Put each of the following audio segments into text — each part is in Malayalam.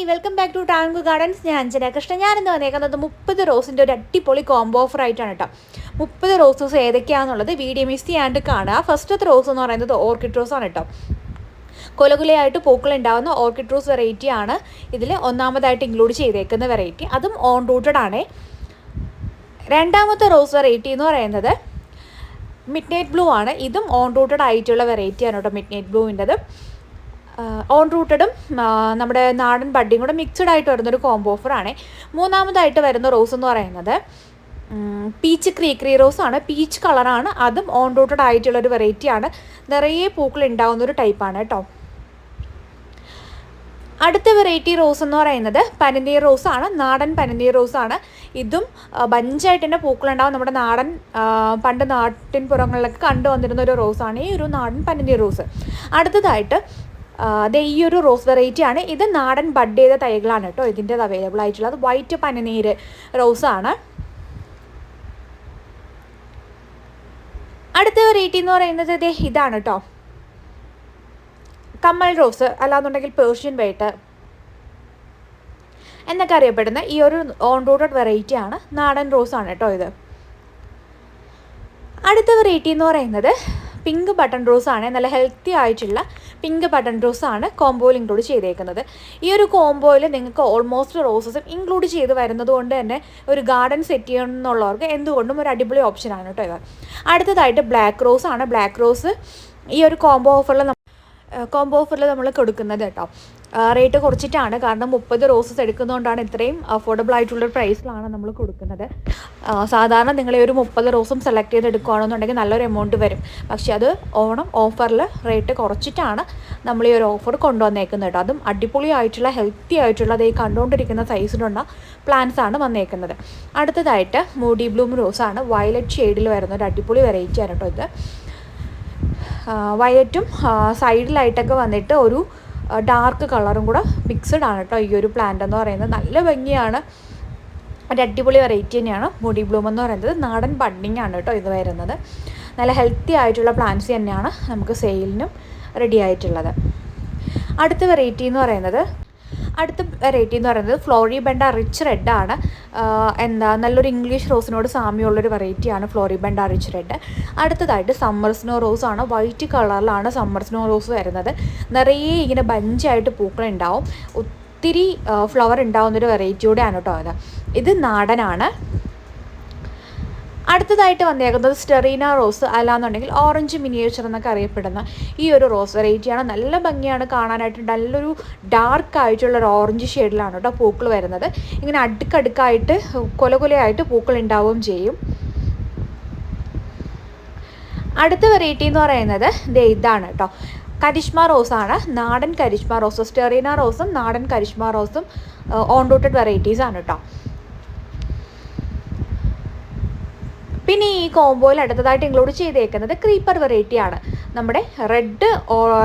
Hi welcome back to tank gardens ഞാൻ അഞ്ജന കൃഷ്ണൻ. ഞാനിന്ന് വന്നേക്കുന്നത് മുപ്പത് റോസിന്റെ ഒരു അടിപൊളി കോംബോ ഓഫർ ആയിട്ടാണ് കേട്ടോ മുപ്പത് റോസസ് ഏതൊക്കെയാണെന്നുള്ളത് വീഡിയോ മിസ് ചെയ്യാണ്ട് കാണുക. ഫസ്റ്റത്തെ റോസ് എന്ന് പറയുന്നത് ഓർക്കിഡ് റോസ് ആണ് കേട്ടോ കൊലകുലയായിട്ട് പൂക്കൾ ഉണ്ടാകുന്ന ഓർക്കിഡ് റോസ് വെറൈറ്റി ആണ്. ഇതിൽ ഒന്നാമതായിട്ട് ഇൻക്ലൂഡ് ചെയ്തേക്കുന്ന വെറൈറ്റി അതും ഓൺ റൂട്ടഡ് ആണ്. രണ്ടാമത്തെ റോസ് വെറൈറ്റി എന്ന് പറയുന്നത് മിഡ് നൈറ്റ് ബ്ലൂ ആണ്. ഇതും ഓൺ റൂട്ടഡ് ആയിട്ടുള്ള വെറൈറ്റി ആണ് കേട്ടോ മിഡ് നൈറ്റ് ബ്ലൂവിന്റെത് ഓൺ റൂട്ടഡും നമ്മുടെ നാടൻ ബഡ്ഡിയും കൂടെ മിക്സ്ഡ് ആയിട്ട് വരുന്നൊരു കോംബോ ഓഫറാണ് മൂന്നാമതായിട്ട് വരുന്ന റോസ് എന്ന് പറയുന്നത് പീച്ച് ക്രീക്രി റോസ് ആണ്. പീച്ച് കളറാണ് അതും ഓൺ റൂട്ടഡ് ആയിട്ടുള്ള ആയിട്ടുള്ളൊരു വെറൈറ്റിയാണ് നിറയെ പൂക്കൾ ഉണ്ടാകുന്ന ഒരു ടൈപ്പാണ് കേട്ടോ. അടുത്ത വെറൈറ്റി റോസ് എന്ന് പറയുന്നത് പനിനീർ റോസ് ആണ്. നാടൻ പനിനീർ റോസ് ആണ്. ഇതും ബഞ്ചായിട്ട് തന്നെ പൂക്കളുണ്ടാവും നമ്മുടെ നാടൻ പണ്ട് നാട്ടിൻ പുറങ്ങളിലൊക്കെ കണ്ടുവന്നിരുന്ന ഒരു റോസാണ് ഈ ഒരു നാടൻ പനിനീർ റോസ് അടുത്തതായിട്ട് ദേ ഈ ഒരു റോസ് വെറൈറ്റി ആണ്. ഇത് നാടൻ ബഡ് ചെയ്ത തൈകളാണ് കേട്ടോ ഇതിന്റെ അവൈലബിൾ ആയിട്ടുള്ളത്. വൈറ്റ് പനനീര് ആണ്. അടുത്ത വെറൈറ്റി എന്ന് പറയുന്നത് ഇതേ ഇതാണ് കേട്ടോ. കമ്മൽ റോസ് അല്ലാന്നുണ്ടെങ്കിൽ പേർഷ്യൻ വൈറ്റ് എന്നൊക്കെ അറിയപ്പെടുന്ന ഈ ഒരു ഓൺ റൂട്ടഡ് വെറൈറ്റി ആണ്. നാടൻ റോസ് ആണ് കേട്ടോ ഇത്. അടുത്ത വെറൈറ്റി എന്ന് പറയുന്നത് പിങ്ക് ബട്ടൺ റോസ് ആണ് നല്ല ഹെൽത്തി ആയിട്ടുള്ള പിങ്ക് ബട്ടൺ റോസ് ആണ് കോംബോയിൽ ഇൻക്ലൂഡ് ചെയ്തേക്കുന്നത്. ഈ ഒരു കോംബോയിൽ നിങ്ങൾക്ക് ഓൾമോസ്റ്റ് റോസസും ഇൻക്ലൂഡ് ചെയ്ത് വരുന്നത് കൊണ്ട് തന്നെ ഒരു ഗാർഡൻ സെറ്റ് ചെയ്യണമെന്നുള്ളവർക്ക് എന്തുകൊണ്ടും ഒരു അടിപൊളി ഓപ്ഷനാണ് കേട്ടോ ഇത്. അടുത്തതായിട്ട് ബ്ലാക്ക് റോസ് ആണ്. ബ്ലാക്ക് റോസ് ഈ ഒരു കോംബോ ഓഫറിൽ കോംബോ ഓഫറിൽ നമ്മൾ കൊടുക്കുന്നത് കേട്ടോ റേറ്റ് കുറച്ചിട്ടാണ്. കാരണം മുപ്പത് റോസസ് എടുക്കുന്നതുകൊണ്ടാണ് ഇത്രയും അഫോർഡബിൾ ആയിട്ടുള്ള പ്രൈസിലാണ് നമ്മൾ കൊടുക്കുന്നത്. സാധാരണ നിങ്ങൾ ഒരു മുപ്പത് റോസും സെലക്ട് ചെയ്ത് എടുക്കുകയാണെന്നുണ്ടെങ്കിൽ നല്ലൊരു എമൗണ്ട് വരും. പക്ഷേ അത് ഓണം ഓഫറിൽ റേറ്റ് കുറച്ചിട്ടാണ് നമ്മൾ ഈ ഒരു ഓഫർ കൊണ്ടുവന്നേക്കുന്നത് കേട്ടോ. അതും അടിപൊളിയായിട്ടുള്ള ഹെൽത്തി ആയിട്ടുള്ള ഈ കണ്ടുകൊണ്ടിരിക്കുന്ന സൈസിലുള്ള പ്ലാന്റ്സ് ആണ് വന്നേക്കുന്നത്. അടുത്തതായിട്ട് മൂഡി ബ്ലൂം റോസാണ് വയലറ്റ് ഷെയ്ഡിൽ വരുന്ന ഒരു അടിപൊളി വെറൈറ്റി ആണ് കേട്ടോ ഇത്. വയലറ്റും സൈഡിലായിട്ടൊക്കെ വന്നിട്ട് ഒരു ഡാർക്ക് കളറും കൂടെ മിക്സഡ് ആണ് കേട്ടോ ഈ ഒരു പ്ലാന്റ് എന്ന് പറയുന്നത്. നല്ല ഭംഗിയാണ്. ഒരു അടിപൊളി വെറൈറ്റി തന്നെയാണ്. മുടി ബ്ലൂം എന്ന് പറയുന്നത്. നാടൻ ബഡ്ഡിങ് ആണ് കേട്ടോ ഇത് വരുന്നത്. നല്ല ഹെൽത്തി ആയിട്ടുള്ള പ്ലാന്റ്സ് തന്നെയാണ് നമുക്ക് സെയിലിനും റെഡി ആയിട്ടുള്ളത്. അടുത്ത വെറൈറ്റി എന്ന് പറയുന്നത് അടുത്ത വെറൈറ്റി എന്ന് പറയുന്നത് ഫ്ലോറി ബെൻഡ റിച്ച് റെഡ് ആണ്. എന്താ നല്ലൊരു ഇംഗ്ലീഷ് റോസിനോട് സാമ്യമുള്ളൊരു വെറൈറ്റിയാണ് ഫ്ലോറി ബെൻഡ റിച്ച് റെഡ് അടുത്തതായിട്ട് സമ്മർ സ്നോ റോസ് ആണ്. വൈറ്റ് കളറിലാണ് സമ്മർ സ്നോ റോസ് വരുന്നത്. നിറയെ ഇങ്ങനെ ബഞ്ചായിട്ട് പൂക്കളുണ്ടാവും ഒത്തിരി ഫ്ലവർ ഉണ്ടാവുന്നൊരു വെറൈറ്റിയോടെയാണ് കേട്ടോ അത്. ഇത് നാടനാണ്. അടുത്തതായിട്ട് വന്നേക്കുന്നത് സ്റ്റെറീന റോസ് അല്ലാന്നുണ്ടെങ്കിൽ ഓറഞ്ച് മിനിയേച്ചർ എന്നൊക്കെ അറിയപ്പെടുന്ന ഈ ഒരു റോസ് വെറൈറ്റിയാണ് നല്ല ഭംഗിയാണ് കാണാനായിട്ട്. നല്ലൊരു ഡാർക്ക് ആയിട്ടുള്ള ഒരു ഓറഞ്ച് ഷെയ്ഡിലാണ് കേട്ടോ പൂക്കൾ വരുന്നത്. ഇങ്ങനെ അടുക്കടുക്കായിട്ട് കൊല കൊലയായിട്ട് പൂക്കൾ ഉണ്ടാവുകയും ചെയ്യും. അടുത്ത വെറൈറ്റി എന്ന് പറയുന്നത് ദേ ഇതാണ് കേട്ടോ. കരിഷ്മ റോസാണ് നാടൻ കരിഷ്മ റോസ് സ്റ്റെറീന റോസും നാടൻ കരിഷ്മ റോസും ഓൺ റൂട്ടഡ് വെറൈറ്റീസാണ് കേട്ടോ. പിന്നെ ഈ കോംബോയിൽ അടുത്തതായിട്ട് ഇൻക്ലൂഡ് ചെയ്തേക്കുന്നത് ക്രീപ്പർ വെറൈറ്റി ആണ്. നമ്മുടെ റെഡ്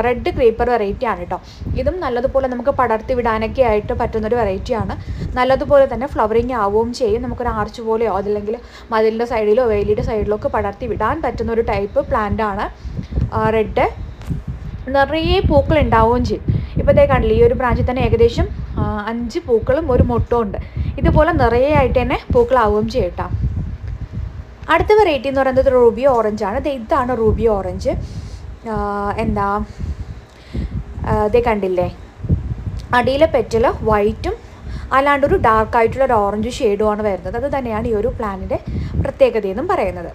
റെഡ് ക്രീപ്പർ വെറൈറ്റി ആണ് കേട്ടോ ഇതും നല്ലതുപോലെ നമുക്ക് പടർത്തി വിടാനൊക്കെ ആയിട്ട് പറ്റുന്നൊരു വെറൈറ്റിയാണ് നല്ലതുപോലെ തന്നെ ഫ്ലവറിങ് ആവുകയും ചെയ്യും. നമുക്കൊരു ആർച്ച് പോലെയോ അതല്ലെങ്കിൽ മതിലിന്റെ സൈഡിലോ വേലിയുടെ സൈഡിലോ ഒക്കെ പടർത്തി വിടാൻ പറ്റുന്ന ഒരു ടൈപ്പ് പ്ലാന്റ് ആണ് റെഡ് നിറയെ പൂക്കൾ ഉണ്ടാവുകയും ചെയ്യും. ഇപ്പോൾ ഇതേ കണ്ടില്ല ഈ ഒരു ബ്രാഞ്ചിൽ തന്നെ ഏകദേശം അഞ്ച് പൂക്കളും ഒരു മുട്ടും ഉണ്ട്. ഇതുപോലെ നിറയെ ആയിട്ട് തന്നെ പൂക്കളാവുകയും ചെയ്യട്ടോ അടുത്ത വെറൈറ്റി എന്ന് പറയുന്നത് റൂബി ഓറഞ്ച് ആണ്. ഇതാണ് റൂബി ഓറഞ്ച് എന്താ? ഇതേ കണ്ടില്ലേ? അടിയിലെ പെറ്റൽ വൈറ്റും അല്ലാണ്ട് ഒരു ഡാർക്ക് ആയിട്ടുള്ള ഒരു ഓറഞ്ച് ഷെയ്ഡുമാണ് വരുന്നത്. അത് തന്നെയാണ് ഈ ഒരു പ്ലാനിന്റെ പ്രത്യേകത എന്നും പറയുന്നത്.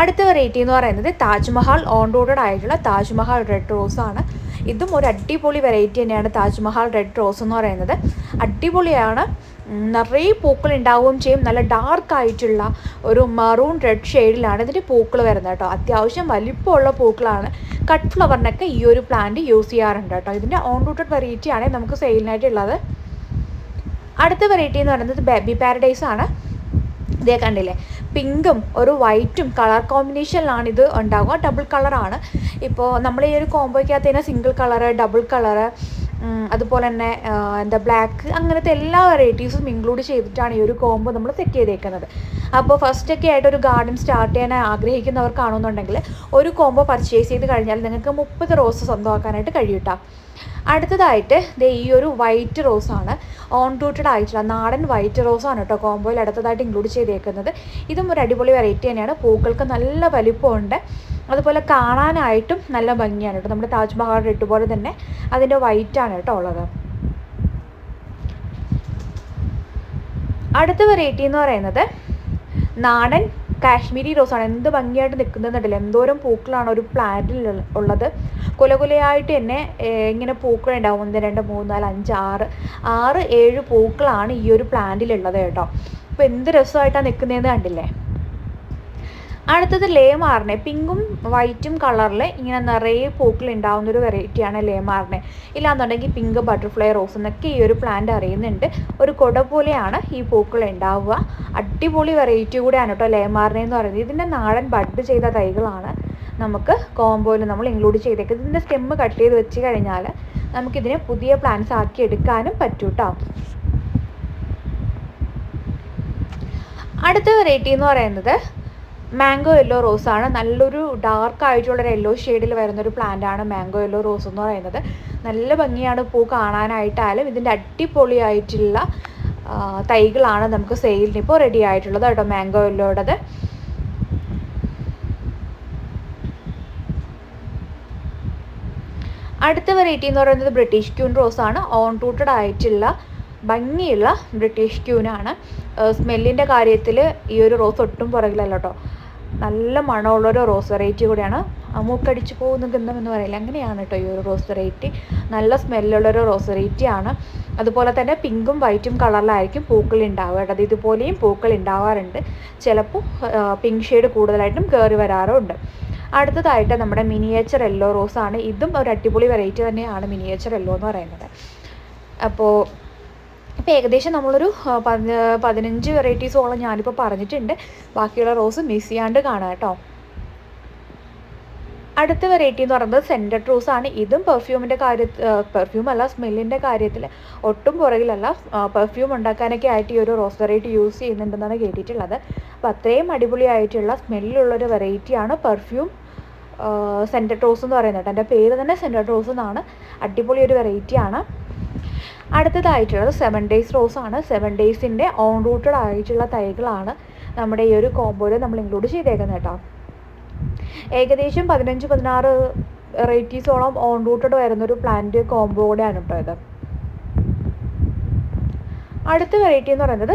അടുത്ത വെറൈറ്റി എന്ന് പറയുന്നത് താജ്മഹൽ ഓൺ റോഡഡ് ആയിട്ടുള്ള താജ്മഹൽ റെഡ് റോസ് ആണ്. ഇതും ഒരു അടിപൊളി വെറൈറ്റി തന്നെയാണ് താജ്മഹൽ റെഡ് റോസ് എന്ന് പറയുന്നത്. അടിപൊളിയാണ്. നിറയെ പൂക്കൾ ഉണ്ടാവുകയും ചെയ്യും. നല്ല ഡാർക്ക് ആയിട്ടുള്ള ഒരു മറൂൺ റെഡ് ഷെയ്ഡിലാണ് ഇതിന്റെ പൂക്കൾ വരുന്നത് കേട്ടോ. അത്യാവശ്യം വലിപ്പമുള്ള പൂക്കളാണ്. കട്ട് ഫ്ലവറിനൊക്കെ ഈ ഒരു പ്ലാന്റ് യൂസ് ചെയ്യാറുണ്ട് കേട്ടോ. ഇതിന്റെ ഓൺ റൂട്ടഡ് വെറൈറ്റി ആണ് നമുക്ക് സെയിലിനായിട്ടുള്ളത് അടുത്ത വെറൈറ്റി എന്ന് പറയുന്നത് ബേബി പാരഡൈസ് ആണ്. ഇതേ കണ്ടില്ലേ? പിങ്കും ഒരു വൈറ്റും കളർ കോമ്പിനേഷനിലാണ് ഇത് ഉണ്ടാവുക. ഡബിൾ കളറാണ് ഇപ്പോൾ നമ്മൾ ഈ ഒരു കോംബോയ്ക്കകത്ത് തന്നെ സിംഗിൾ കളറ് ഡബിൾ കളറ് അതുപോലെ തന്നെ എന്താ ബ്ലാക്ക് അങ്ങനത്തെ എല്ലാ വെറൈറ്റീസും ഇൻക്ലൂഡ് ചെയ്തിട്ടാണ് ഈ ഒരു കോംബോ നമ്മൾ സെറ്റ് ചെയ്തേക്കുന്നത്. അപ്പോൾ ഫസ്റ്റൊക്കെ ആയിട്ട് ഒരു ഗാർഡൻ സ്റ്റാർട്ട് ചെയ്യാൻ ആഗ്രഹിക്കുന്നവർക്കാണെന്നുണ്ടെങ്കിൽ ഒരു കോംബോ പർച്ചേസ് ചെയ്ത് കഴിഞ്ഞാൽ നിങ്ങൾക്ക് മുപ്പത് റോസ് സ്വന്തമാക്കാനായിട്ട് കഴിയും അടുത്തതായിട്ട് ദേ ഈ ഒരു വൈറ്റ് റോസാണ് ഓൺ റൂട്ടഡ് ആയിട്ടുള്ള നാടൻ വൈറ്റ് റോസാണ് കേട്ടോ കോംബോയിൽ അടുത്തതായിട്ട് ഇൻക്ലൂഡ് ചെയ്തേക്കുന്നത്. ഇതും ഒരു അടിപൊളി വെറൈറ്റി തന്നെയാണ്. പൂക്കൾക്ക് നല്ല വലിപ്പമുണ്ട്. അതുപോലെ കാണാനായിട്ടും നല്ല ഭംഗിയാണ് കേട്ടോ. നമ്മുടെ താജ്മഹൽ ഇട്ടുപോലെ പോലെ തന്നെ അതിന്റെ വൈറ്റ് ആണ് കേട്ടോ ഉള്ളത്. അടുത്ത വെറൈറ്റി എന്ന് പറയുന്നത് നാടൻ കാശ്മീരി റോസാണ് എന്ത് ഭംഗിയായിട്ട് നിൽക്കുന്നുണ്ടല്ലോ എന്തോരം പൂക്കളാണ് ഒരു പ്ലാന്റിൽ ഉള്ളത്. കുലകുലയായിട്ട് തന്നെ ഇങ്ങനെ പൂക്കളുണ്ടാവും ഒന്ന് രണ്ട് മൂന്ന് നാല് അഞ്ച് ആറ്. ആറ് ഏഴ് പൂക്കളാണ് ഈ ഒരു പ്ലാന്റിലുള്ളത് കേട്ടോ. അപ്പോൾ എന്ത് രസമായിട്ടാണ് നിൽക്കുന്നതെന്ന് കണ്ടില്ലേ? അടുത്തത് ലേമാറിനെ പിങ്കും വൈറ്റും കളറിൽ ഇങ്ങനെ നിറയെ പൂക്കൾ ഉണ്ടാവുന്ന ഒരു വെറൈറ്റിയാണ് ലേമാറിനെ. ഇല്ലാന്നുണ്ടെങ്കിൽ പിങ്ക് ബട്ടർഫ്ലൈ റോസ് എന്നൊക്കെ ഈ ഒരു പ്ലാന്റ് അറിയുന്നുണ്ട്. ഒരു കൊട പോലെയാണ് ഈ പൂക്കൾ ഉണ്ടാവുക. അടിപൊളി വെറൈറ്റി കൂടെയാണ് കേട്ടോ ലേമാറിനെ എന്ന് പറയുന്നത്. ഇതിന്റെ നാടൻ ബഡ് ചെയ്ത തൈകളാണ് നമുക്ക് കോംബോയിൽ നമ്മൾ ഇൻക്ലൂഡ് ചെയ്തേക്കുന്നത്. ഇതിന്റെ സ്റ്റെമ്മ് കട്ട് ചെയ്ത് വെച്ച് കഴിഞ്ഞാൽ നമുക്കിതിനെ പുതിയ പ്ലാന്റ്സ് ആക്കി എടുക്കാനും പറ്റും കേട്ടോ അടുത്ത വെറൈറ്റി എന്ന് പറയുന്നത് മാംഗോ യെല്ലോ റോസ് ആണ്. നല്ലൊരു ഡാർക്ക് ആയിട്ടുള്ള ഒരു യെല്ലോ ഷെയ്ഡിൽ വരുന്നൊരു പ്ലാന്റ് ആണ് മാംഗോ യെല്ലോ റോസ് എന്ന് പറയുന്നത്. നല്ല ഭംഗിയാണ് പൂ കാണാനായിട്ടായാലും ഇതിന്റെ അടിപൊളിയായിട്ടുള്ള തൈകളാണ് നമുക്ക് സെയിലിന് ഇപ്പോൾ റെഡി ആയിട്ടുള്ളത് കേട്ടോ മാംഗോ യെല്ലോയുടേത് അടുത്ത വെറൈറ്റി എന്ന് പറയുന്നത് ബ്രിട്ടീഷ് ക്യൂൺ റോസ് ആണ്. ഓൺ റൂട്ടഡ് ആയിട്ടുള്ള ഭംഗിയുള്ള ബ്രിട്ടീഷ് ക്യൂനാണ് സ്മെല്ലിന്റെ കാര്യത്തിൽ ഈ ഒരു റോസ് ഒട്ടും പുറകിലല്ല നല്ല മണമുള്ളൊരു റോസ് വെറൈറ്റി കൂടിയാണ് മൂക്കടിച്ച് പോകുന്ന ഗന്ധം എന്ന് പറയില്ല. അങ്ങനെയാണ് കേട്ടോ ഈ ഒരു റോസ് വെറൈറ്റി. നല്ല സ്മെല്ലുള്ളൊരു റോസ് വെറൈറ്റി ആണ്. അതുപോലെ തന്നെ പിങ്കും വൈറ്റും കളറിലായിരിക്കും പൂക്കൾ ഉണ്ടാവുക കേട്ടോ. ഇതുപോലെയും പൂക്കൾ ഉണ്ടാവാറുണ്ട്. ചിലപ്പോൾ പിങ്ക് ഷെയ്ഡ് കൂടുതലായിട്ടും കയറി വരാറുണ്ട്. അടുത്തതായിട്ട് നമ്മുടെ മിനിയേച്ചർ യെല്ലോ റോസ് ആണ്. ഇതും ഒരു അടിപൊളി വെറൈറ്റി തന്നെയാണ് മിനിയേച്ചർ യെല്ലോ എന്ന് പറയുന്നത്. അപ്പോൾ ഇപ്പോൾ ഏകദേശം നമ്മളൊരു പതിനഞ്ച് വെറൈറ്റീസോളം ഞാനിപ്പോൾ പറഞ്ഞിട്ടുണ്ട്. ബാക്കിയുള്ള റോസ് മിസ് ചെയ്യാണ്ട് കാണാം കേട്ടോ. അടുത്ത വെറൈറ്റി എന്ന് പറയുന്നത് സെന്റഡ് റോസ് ആണ്. ഇതും പെർഫ്യൂമിന്റെ കാര്യത്തിൽ പെർഫ്യൂം അല്ല സ്മെല്ലിന്റെ കാര്യത്തിൽ ഒട്ടും പുറകിലല്ല പെർഫ്യൂം ഉണ്ടാക്കാനൊക്കെ ആയിട്ട് ഈ ഒരു റോസ് വെറൈറ്റി യൂസ് ചെയ്യുന്നുണ്ടെന്നാണ് കേട്ടിട്ടുള്ളത്. അപ്പോൾ അത്രയും അടിപൊളിയായിട്ടുള്ള സ്മെല്ലുള്ളൊരു വെറൈറ്റിയാണ് പെർഫ്യൂം സെന്റഡ് റോസ് എന്ന് പറയുന്നത് എന്റെ പേര് തന്നെ സെന്റഡ് റോസ് എന്നാണ്. അടിപൊളി ഒരു വെറൈറ്റിയാണ്. അടുത്തതായിട്ടുള്ളത് സെവൻ ഡേയ്സ് റോസ് ആണ്. സെവൻ ഡേയ്സിന്റെ ഓൺ റൂട്ടഡ് ആയിട്ടുള്ള തൈകളാണ് നമ്മുടെ ഈ ഒരു കോമ്പോയിൽ നമ്മൾ ഇൻക്ലൂഡ് ചെയ്തേക്കുന്നത് കേട്ടോ ഏകദേശം പതിനഞ്ച് പതിനാറ് വെറൈറ്റീസോളം ഓൺ റൂട്ടഡ് വരുന്നൊരു പ്ലാന്റ് കോമ്പോ കൂടെയാണ് കേട്ടോ ഇത്. അടുത്ത വെറൈറ്റി എന്ന് പറയുന്നത്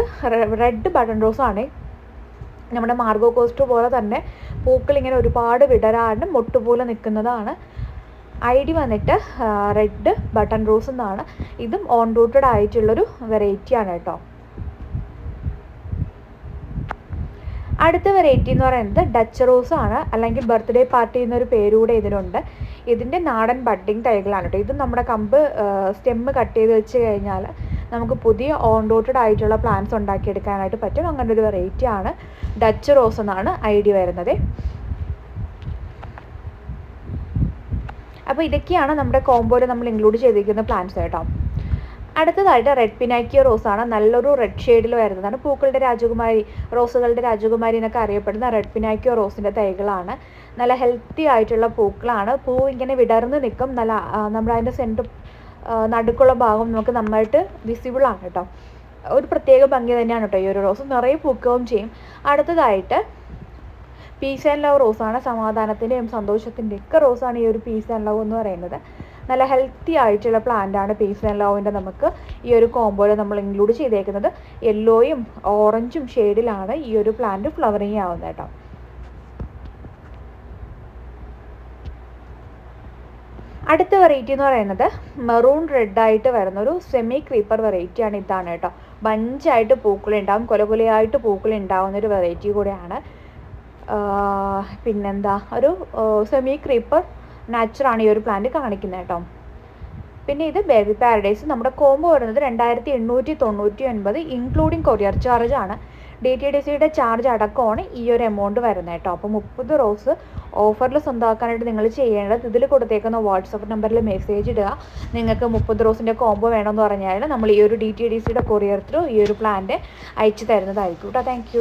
റെഡ് ബട്ടൺ റോസ് ആണ്. നമ്മുടെ മാർഗോ കോസ്റ്റ് പോലെ തന്നെ പൂക്കൾ ഇങ്ങനെ ഒരുപാട് വിടരാണ്ട് മുട്ടുപോലെ നിൽക്കുന്നതാണ് ഐ ഡി വന്നിട്ട് റെഡ് ബട്ടൺ റോസ് എന്നാണ്. ഇതും ഓൺ റൂട്ടഡ് ആയിട്ടുള്ളൊരു വെറൈറ്റിയാണ് കേട്ടോ. അടുത്ത വെറൈറ്റി എന്ന് പറയുന്നത് ഡച്ച് റോസ് ആണ്. അല്ലെങ്കിൽ ബർത്ത്ഡേ പാർട്ടി എന്നൊരു പേരുകൂടെ ഇതിനുണ്ട് ഇതിന്റെ നാടൻ ബഡ്ഡിങ് തൈകളാണ് കേട്ടോ. ഇത് നമ്മുടെ കമ്പ് സ്റ്റെമ്മ് കട്ട് ചെയ്ത് വെച്ച് കഴിഞ്ഞാൽ നമുക്ക് പുതിയ ഓൺ റൂട്ടഡ് ആയിട്ടുള്ള പ്ലാന്റ്സ് ഉണ്ടാക്കിയെടുക്കാനായിട്ട് പറ്റും. അങ്ങനെ ഒരു വെറൈറ്റിയാണ് ഡച്ച് റോസ് എന്നാണ് ഐ ഡി വരുന്നത്. അപ്പോൾ ഇതൊക്കെയാണ് നമ്മുടെ കോമ്പോയിൽ നമ്മൾ ഇൻക്ലൂഡ് ചെയ്തിരിക്കുന്ന പ്ലാന്റ്സ് കേട്ടോ അടുത്തതായിട്ട് റെഡ് പിനാക്കിയോ റോസാണ് നല്ലൊരു റെഡ് ഷെയ്ഡിൽ വരുന്നതാണ്. പൂക്കളുടെ രാജകുമാരി റോസുകളുടെ രാജകുമാരി എന്നൊക്കെ അറിയപ്പെടുന്ന റെഡ് പിനാക്കിയോ റോസിന്റെ തൈകളാണ്. നല്ല ഹെൽത്തി ആയിട്ടുള്ള പൂക്കളാണ്. പൂ ഇങ്ങനെ വിടർന്ന് നിൽക്കും. നല്ല നമ്മുടെ അതിന്റെ സെന്റർ നടുക്കുള്ള ഭാഗം നമുക്ക് നന്നായിട്ട് വിസിബിൾ ആണ് കേട്ടോ ഒരു പ്രത്യേക ഭംഗി തന്നെയാണ് കേട്ടോ ഈ ഒരു റോസ് നിറയെ പൂക്കുകയും ചെയ്യും. അടുത്തതായിട്ട് പീസ് ആൻഡ് ലവ് റോസാണ് സമാധാനത്തിന്റെയും സന്തോഷത്തിന്റെയും ഒക്കെ റോസാണ് ഈ ഒരു പീസ് ആൻഡ് ലവ് എന്ന് പറയുന്നത്. നല്ല ഹെൽത്തി ആയിട്ടുള്ള പ്ലാന്റ് ആണ് പീസ് ആൻഡ് ലവിന്റെ നമുക്ക് ഈ ഒരു കോമ്പോയിൽ നമ്മൾ ഇൻക്ലൂഡ് ചെയ്തേക്കുന്നത്. യെല്ലോയും ഓറഞ്ചും ഷെയ്ഡിലാണ് ഈ ഒരു പ്ലാന്റ് ഫ്ലവറിങ് ആവുന്നത് കേട്ടോ. അടുത്ത വെറൈറ്റി എന്ന് പറയുന്നത് മെറൂൺ റെഡ് ആയിട്ട് വരുന്ന ഒരു സെമി ക്രീപ്പർ വെറൈറ്റി ആണ് ഇതാണ് കേട്ടോ. ബഞ്ചായിട്ട് പൂക്കളുണ്ടാവും കൊല കൊലയായിട്ട് പൂക്കളുണ്ടാവുന്ന ഒരു വെറൈറ്റി കൂടെയാണ് പിന്നെന്താ? ഒരു സെമി ക്രീപ്പർ നാച്ചുറാണ് ഈ ഒരു പ്ലാന്റ് കാണിക്കുന്നത് കേട്ടോ. പിന്നെ ഇത് ബേബി പാരഡൈസ് നമ്മുടെ കോംബോ വരുന്നത് രണ്ടായിരത്തി എണ്ണൂറ്റി തൊണ്ണൂറ്റി ഒൻപത് ഇൻക്ലൂഡിങ് കൊറിയർ ചാർജ് ആണ് ഡി ടി ഡി സിയുടെ ചാർജ് അടക്കമാണ് ഈ ഒരു എമൗണ്ട് വരുന്നത് കേട്ടോ. അപ്പോൾ മുപ്പത് റോസ് ഓഫറിൽ സ്വന്തമാക്കാനായിട്ട് നിങ്ങൾ ചെയ്യേണ്ടത് ഇതിൽ കൊടുത്തേക്കുന്ന വാട്സപ്പ് നമ്പറിൽ മെസ്സേജ് ഇടുക. നിങ്ങൾക്ക് മുപ്പത് റോസിന്റെ കോംബോ വേണമെന്ന് പറഞ്ഞാൽ നമ്മൾ ഈ ഒരു ഡി ടി ഡി സിയുടെ കൊറിയർ ത്രൂ ഈ ഒരു പ്ലാന്റ് അയച്ചു തരുന്നതായിരിക്കും കേട്ടോ. താങ്ക്